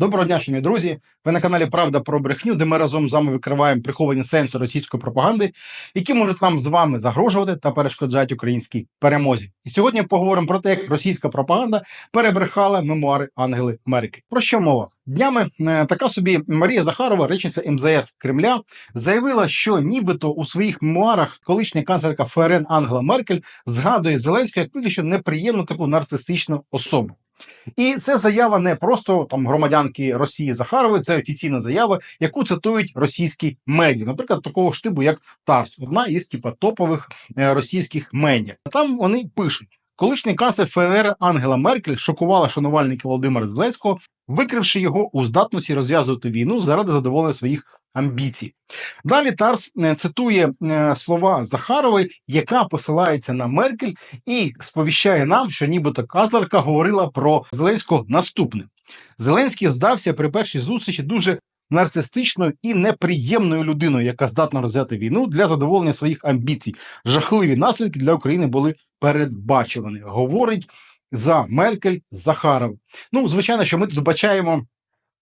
Доброго дня, шановні друзі. Ви на каналі Правда про брехню, де ми разом з вами викриваємо приховані сенси російської пропаганди, які можуть нам з вами загрожувати та перешкоджати українській перемозі. І сьогодні поговоримо про те, як російська пропаганда перебрехала мемуари Ангели Мерики. Про що мова? Днями е, така собі Марія Захарова, речниця МЗС Кремля, заявила, що нібито у своїх мемуарах колишня канцлерка ФРН Ангела Меркель згадує Зеленського як виключно неприємну таку нарцистичну особу. І це заява не просто там громадянки Росії Захарової, це офіційна заява, яку цитують російські медіа, наприклад, такого ж типу, як Тарс, одна із типа топових е, російських медіа. Там вони пишуть. Колишній канцлер ФНР Ангела Меркель шокувала шанувальників Володимира Зеленського, викривши його у здатності розв'язувати війну заради задоволення своїх амбіцій. Далі Тарс е, цитує е, слова Захарової, яка посилається на Меркель і сповіщає нам, що нібито канцлерка говорила про Зеленського наступне. Зеленський здався при першій зустрічі дуже нарцистичною і неприємною людиною, яка здатна розв'язати війну для задоволення своїх амбіцій. Жахливі наслідки для України були передбачувані. Говорить за Меркель Захаров. Ну, звичайно, що ми тут бачаємо.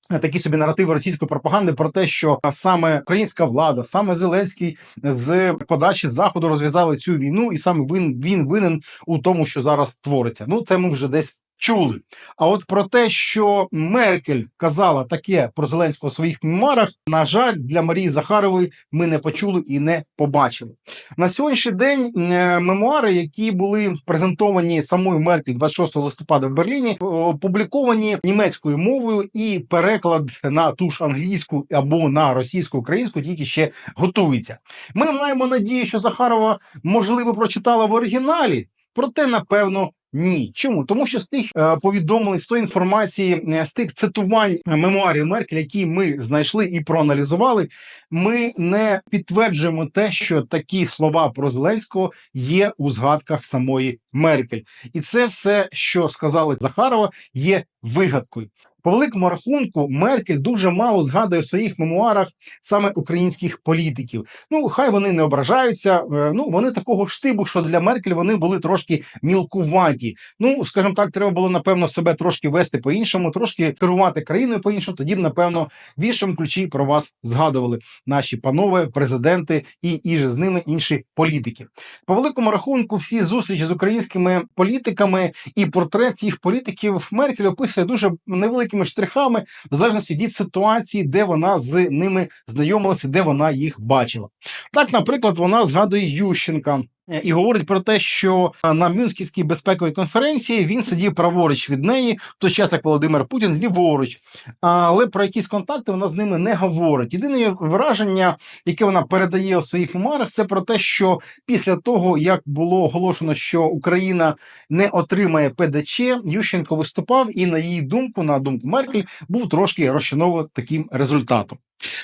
Такі собі наративи російської пропаганди про те, що саме українська влада, саме Зеленський з подачі заходу розв'язали цю війну, і саме він, він винен у тому, що зараз твориться. Ну це ми вже десь чули. А от про те, що Меркель казала таке про Зеленського у своїх мемуарах, на жаль, для Марії Захарової ми не почули і не побачили. На сьогоднішній день е, мемуари, які були презентовані самою Меркель 26 листопада в Берліні, опубліковані німецькою мовою, і переклад на ту ж англійську або на російську українську тільки ще готується. Ми маємо надію, що Захарова можливо прочитала в оригіналі, проте напевно. Ні, чому? Тому, що з тих е, повідомлень, з тої інформації, е, з тих цитувань мемуарів Меркель, які ми знайшли і проаналізували, ми не підтверджуємо те, що такі слова про Зеленського є у згадках самої Меркель, і це все, що сказали Захарова, є вигадкою. По великому рахунку, Меркель дуже мало згадує в своїх мемуарах саме українських політиків. Ну, хай вони не ображаються. е, Ну вони такого штибу, що для Меркель вони були трошки мілкуваті. Ну, скажімо так, треба було напевно себе трошки вести по-іншому, трошки керувати країною по-іншому. Тоді б, напевно, в іншому ключі про вас згадували наші панове, президенти і і же з ними інші політики. По великому рахунку, всі зустрічі з українськими політиками і портрет цих політиків Меркель описує дуже невеликими штрихами, в залежності від ситуації, де вона з ними знайомилася, де вона їх бачила. Так, наприклад, вона згадує Ющенка. Е, І говорить про те, що е, на Мюнхенській безпековій конференції він сидів праворуч від неї, в той час як Володимир Путін ліворуч. Але про якісь контакти вона з ними не говорить. Єдине враження, яке вона передає у своїх мемуарах, це про те, що після того, як було оголошено, що Україна не отримає ПДЧ, Ющенко виступав і, на її думку, на думку Меркель, був трошки розчаровано таким результатом.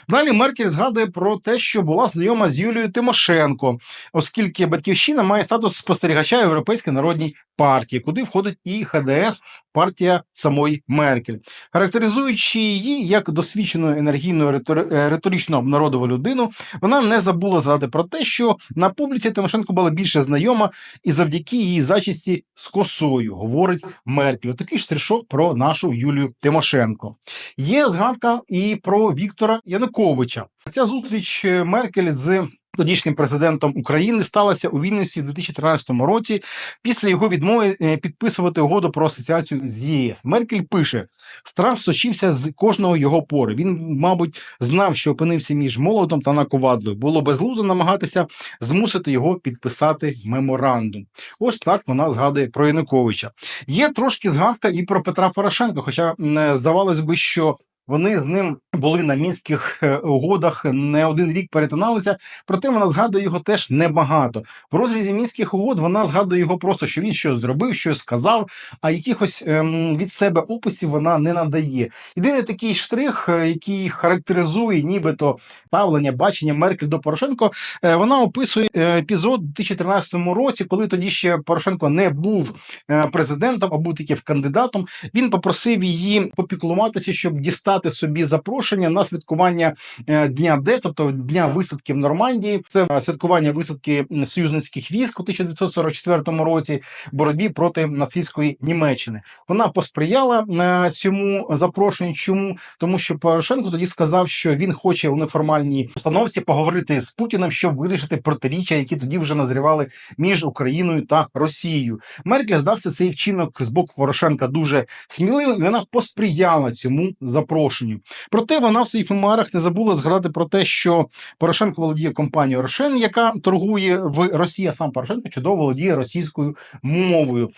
Далі Меркель згадує про те, що була знайома з Юлією Тимошенко, оскільки батьківщина має статус спостерігача Європейської народній партії, куди входить і ХДС, партія самої Меркель, характеризуючи її як досвідчену енергійну е, риторично обнародову людину, вона не забула згадати про те, що на публіці Тимошенко була більше знайома і завдяки її зачісті з косою, говорить Меркель. Такий стрішок про нашу Юлію Тимошенко. Є згадка і про Віктора Януковича. Ця зустріч е, Меркель з тодішнім президентом України сталася у Вільнюсі у 2013 році після його відмови е, підписувати угоду про асоціацію з ЄС. Меркель пише: страх сочився з кожного його пори. Він, мабуть, знав, що опинився між молодом та наковадлою. Було безглуздо намагатися змусити його підписати меморандум. Ось так вона згадує про Януковича. Є трошки згадка і про Петра Порошенка, хоча е, здавалось би, що. Вони з ним були на мінських е, угодах не один рік перетиналися, проте вона згадує його теж небагато. В розрізі мінських угод вона згадує його просто, що він щось зробив, щось сказав, а якихось ем, від себе описів вона не надає. Єдиний такий штрих, е, який характеризує нібито ставлення, бачення Меркель до Порошенко, е, вона описує е, епізод у 2013 році, коли тоді ще Порошенко не був президентом, а був тільки кандидатом. Він попросив її попіклуватися, щоб дістати дістати собі запрошення на святкування е, дня Д, тобто дня висадки в Нормандії. Це е, святкування висадки союзницьких військ у 1944 році боротьбі проти нацистської Німеччини. Вона посприяла е, цьому запрошенню. Чому тому, що Порошенко тоді сказав, що він хоче у неформальній установці поговорити з Путіним, щоб вирішити протиріччя, які тоді вже назрівали між Україною та Росією. Меркель здався цей вчинок з боку Порошенка дуже сміливим, і вона посприяла цьому запрошенню. Проте вона в своїх мемуарах не забула згадати про те, що Порошенко володіє компанією Рошен, яка торгує в Росії. а Сам Порошенко чудово володіє російською мовою.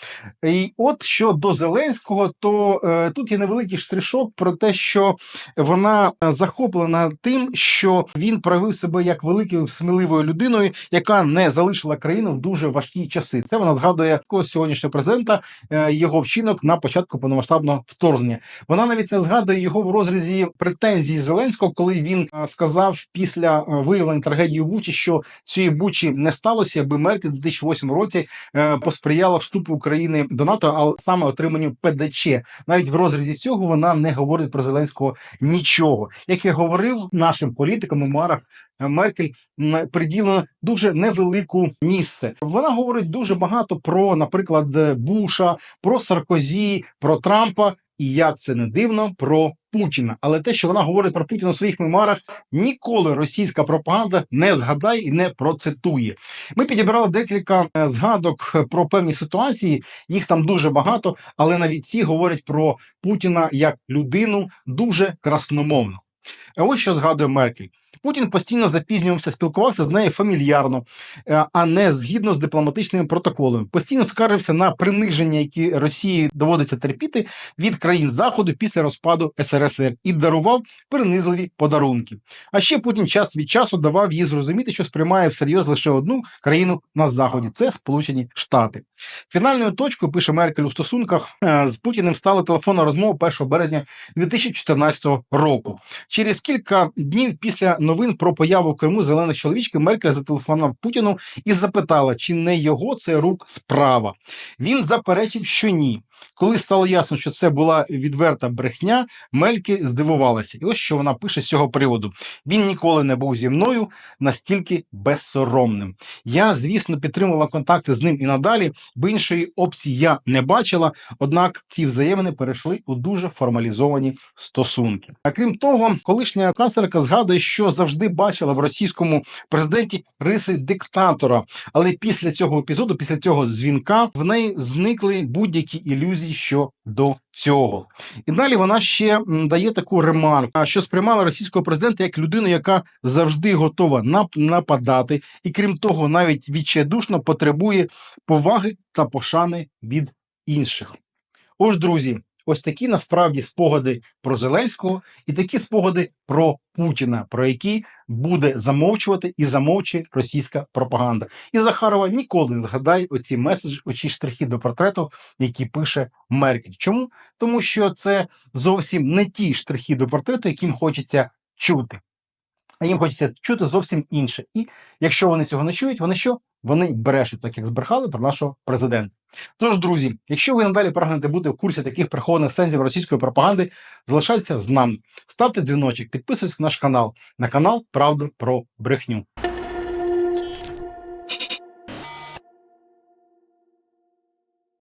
І от щодо Зеленського, то е, тут є невеликий штришок про те, що вона захоплена тим, що він проявив себе як великою сміливою людиною, яка не залишила країну в дуже важкі часи. Це вона згадує сьогоднішнього президента, е, його вчинок на початку повномасштабного вторгнення. Вона навіть не згадує його в розрізі претензій Зеленського, коли він е, сказав після е, виявлення трагедії у Бучі, що цієї Бучі не сталося, аби Меркель у 2008 році е, посприяла вступу України до НАТО, а саме отриманню ПДЧ. Навіть в розрізі цього вона не говорить про Зеленського нічого. Як я говорив нашим політикам у мемуарах, е, Меркель приділено дуже невелику місце. Вона говорить дуже багато про, наприклад, Буша, про Саркозі, про Трампа. І як це не дивно про Путіна, але те, що вона говорить про Путіна у своїх мемуарах, ніколи російська пропаганда не згадає і не процитує. Ми підібрали декілька е, згадок е, про певні ситуації. Їх там дуже багато, але навіть ці говорять про Путіна як людину дуже красномовно. Е, Ось що згадує Меркель. Путін постійно запізнювався, спілкувався з нею фамільярно, е, а не згідно з дипломатичними протоколами. Постійно скаржився на приниження, які Росії доводиться терпіти від країн Заходу після розпаду СРСР і дарував принизливі подарунки. А ще Путін час від часу давав їй зрозуміти, що сприймає всерйоз лише одну країну на заході це Сполучені Штати. Фінальною точкою пише Меркель у стосунках е, з Путіним стала телефонна розмова 1 березня 2014 року. Через кілька днів після новин про появу в Криму зелених чоловічків Меркель зателефонував Путіну і запитала, чи не його це рук справа. Він заперечив, що ні. Коли стало ясно, що це була відверта брехня, Мельки здивувалася. І ось що вона пише з цього приводу: він ніколи не був зі мною настільки безсоромним. Я, звісно, підтримувала контакти з ним і надалі, бо іншої опції я не бачила. Однак ці взаємини перейшли у дуже формалізовані стосунки. А крім того, колишня канцлерка згадує, що завжди бачила в російському президенті риси диктатора. Але після цього епізоду, після цього дзвінка, в неї зникли будь-які ілюзії щодо цього. І далі вона ще дає таку ремарку, що сприймала російського президента як людину, яка завжди готова нападати, і крім того, навіть відчайдушно потребує поваги та пошани від інших. Ось, друзі, ось такі насправді спогади про Зеленського і такі спогади про Путіна, про які буде замовчувати і замовчує російська пропаганда. І Захарова ніколи не згадає оці меседжі, оці штрихи до портрету, які пише Меркель. Чому? Тому що це зовсім не ті штрихи до портрету, яким хочеться чути. А їм хочеться чути зовсім інше. І якщо вони цього не чують, вони що? Вони брешуть, так як збрехали про нашого президента. Тож, друзі, якщо ви надалі прагнете бути в курсі таких прихованих сенсів російської пропаганди, залишайтеся з нами. Ставте дзвіночок, підписуйтесь на наш канал, на канал Правда про брехню.